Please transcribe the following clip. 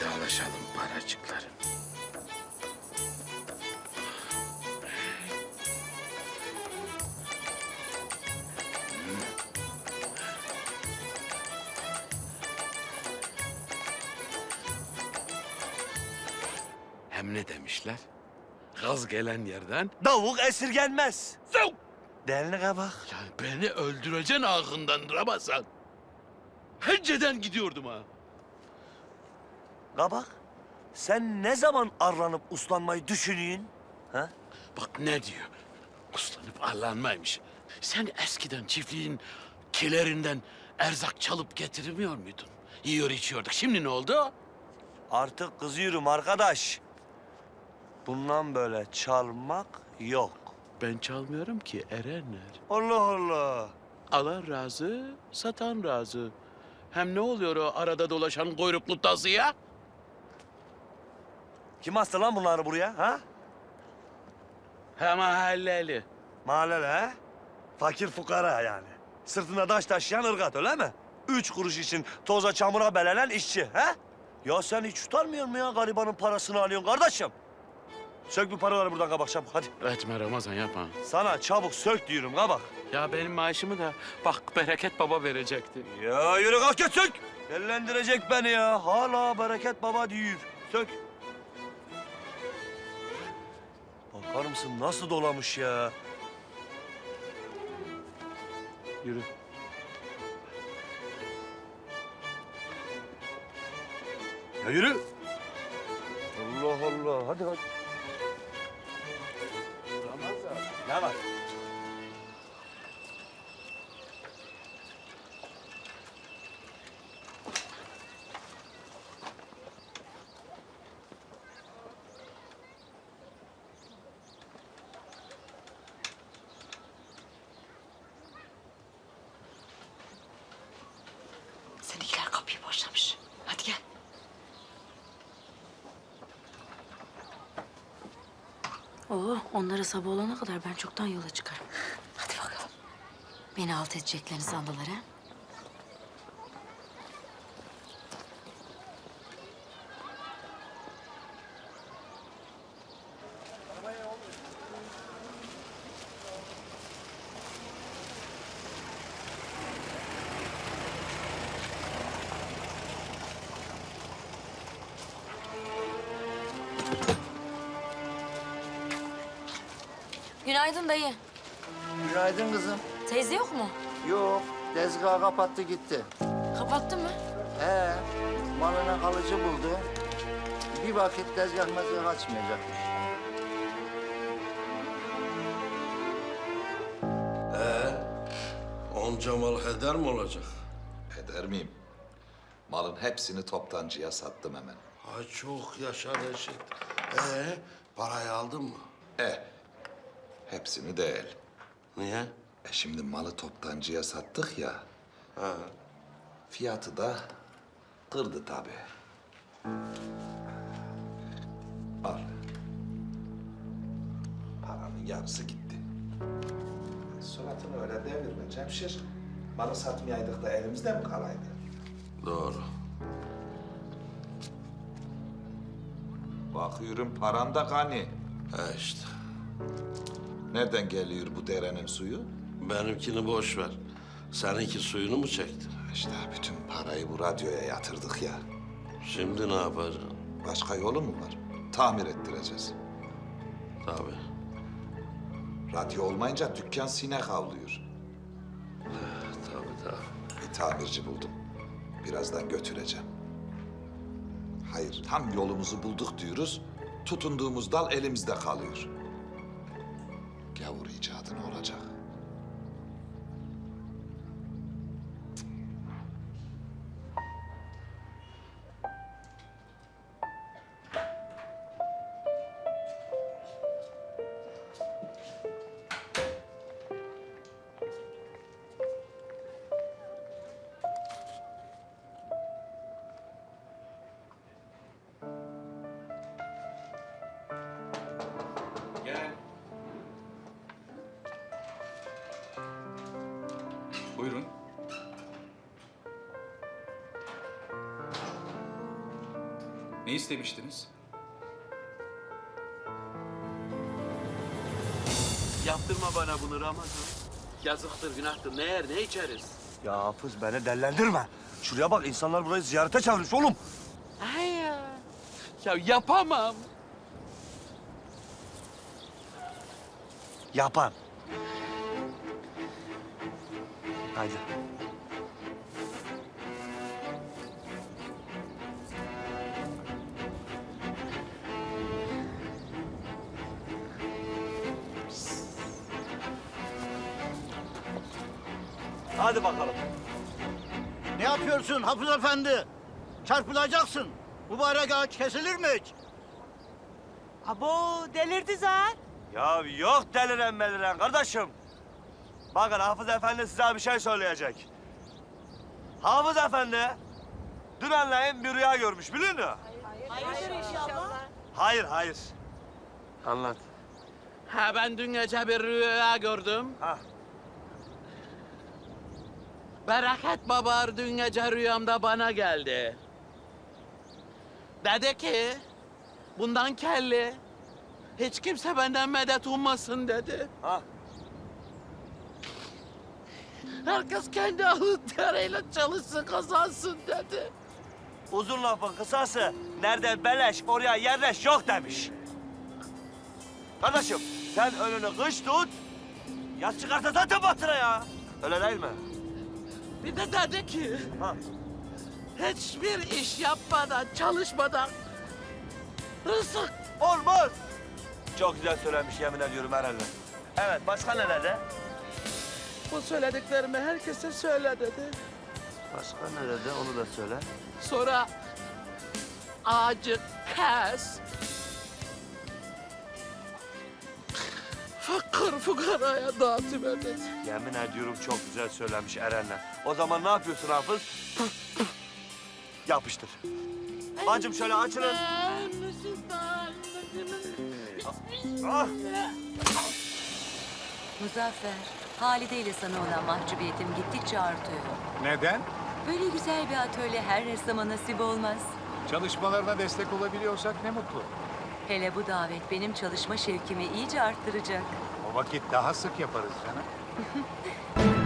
Vedalaşalım paracıklarım. Hem ne demişler? Gaz gelen yerden Davuk esirgenmez. Zav! Deline kabak. Yani beni öldüreceksin ağzından Ramazan. Henceden gidiyordum ha. Kabak. Sen ne zaman arlanıp uslanmayı düşünüyorsun? Ha? Bak ne diyor. Uslanıp arlanmaymış. Sen eskiden çiftliğin kilerinden erzak çalıp getirmiyor muydun? Yiyor içiyorduk. Şimdi ne oldu? Artık kızıyorum arkadaş. Bundan böyle çalmak yok. Ben çalmıyorum ki Erenler. Allah Allah. Alan razı, satan razı. Hem ne oluyor o arada dolaşan kuyruklu tazıya? Kim astı lan bunları buraya ha? He mahalleli. Mahalleli ha? Fakir fukara yani. Sırtında taş taşıyan ırgat öyle mi? Üç kuruş için toza çamura belenen işçi ha? Ya sen hiç utanmıyor mu ya garibanın parasını alıyorsun kardeşim? Sök bu paraları buradan kabakçam hadi. Etme Ramazan yapma. Sana çabuk sök diyorum kabak. Ya benim maaşımı da bak Bereket Baba verecekti. Ya yürü kalk git sök. Dellendirecek beni ya. Hala bereket baba diyor. Sök. Bakar nasıl dolamış ya? Yürü. Ya yürü. Allah Allah. Hadi hadi. Ramazan. Ne var? Seninkiler kapıyı boşlamış. Hadi gel. Oo, onlara sabah olana kadar ben çoktan yola çıkarım. Hadi bakalım. Beni alt edeceklerini sandılar ha? Günaydın dayı. Günaydın kızım. Teyze yok mu? Yok, tezgahı kapattı gitti. Kapattı mı? He, malına kalıcı buldu. Bir vakit tezgah mezgah açmayacakmış. Onca mal heder mi olacak? Eder miyim? Malın hepsini toptancıya sattım hemen. Ha çok yaşa Reşit. Ee, parayı aldın mı? E, hepsini değil. Niye? E şimdi malı toptancıya sattık ya. Ha. Fiyatı da kırdı tabii. Al. Paranın yarısı gitti. Suratını öyle devirme Cemşir. Malı satmayaydık da elimizde mi kalaydı? Doğru. Bakıyorum paran da gani. Ha işte. Nereden geliyor bu derenin suyu? Benimkini boş ver. Seninki suyunu mu çektin? İşte bütün parayı bu radyoya yatırdık ya. Şimdi ne yapacaksın? Başka yolu mu var? Tamir ettireceğiz. Tabii. Radyo olmayınca dükkan sinek avlıyor. Tabii tabii. Bir tamirci buldum. Birazdan götüreceğim. Hayır, tam yolumuzu bulduk diyoruz. Tutunduğumuz dal elimizde kalıyor. Gavur icadı ne olacak? Gel. Ne istemiştiniz? Yaptırma bana bunu Ramazan. Yazıktır, günahtır. Ne yer, ne içeriz? Ya Hafız beni dellendirme. Şuraya bak insanlar burayı ziyarete çevirmiş oğlum. Ay ya. Ya yapamam. Yapan. Haydi. Hadi bakalım. Ne yapıyorsun Hafız Efendi? Çarpılacaksın. Mübarek ağaç kesilir mi hiç? Abo delirdi zaten. Ya yok deliren meliren kardeşim. Bakın Hafız Efendi size bir şey söyleyecek. Hafız Efendi, dün anlayın bir rüya görmüş biliyor musun? Hayırdır inşallah. Hayır, hayır. Anlat. Ha ben dün gece bir rüya gördüm. Ha. Bereket Baba dün gece rüyamda bana geldi. Dedi ki, bundan kelli, hiç kimse benden medet ummasın dedi. Ha. Herkes kendi alın teriyle çalışsın, kazansın dedi. Uzun lafın kısası, nerede beleş oraya yerleş yok demiş. Kardeşim, sen önünü kış tut, yaz çıkarsa zaten batıra ya. Öyle değil mi? Bir de dedi ki, Ha. hiçbir iş yapmadan, çalışmadan rızık Olmaz. Çok güzel söylemiş yemin ediyorum herhalde. Evet, başka ne dedi? Bu söylediklerimi herkese söyle dedi. Başka ne dedi onu da söyle. Sonra ağacı kes. Fakir fukaraya dağıtıver dedi. Yemin ediyorum çok güzel söylemiş Eren'le. O zaman ne yapıyorsun Hafız? Yapıştır. Bacım şöyle açılın. Ah! Muzaffer, Halide ile sana olan mahcubiyetim gittikçe artıyor. Neden? Böyle güzel bir atölye her ressama nasip olmaz. Çalışmalarına destek olabiliyorsak ne mutlu. Hele bu davet benim çalışma şevkimi iyice arttıracak. O vakit daha sık yaparız canım.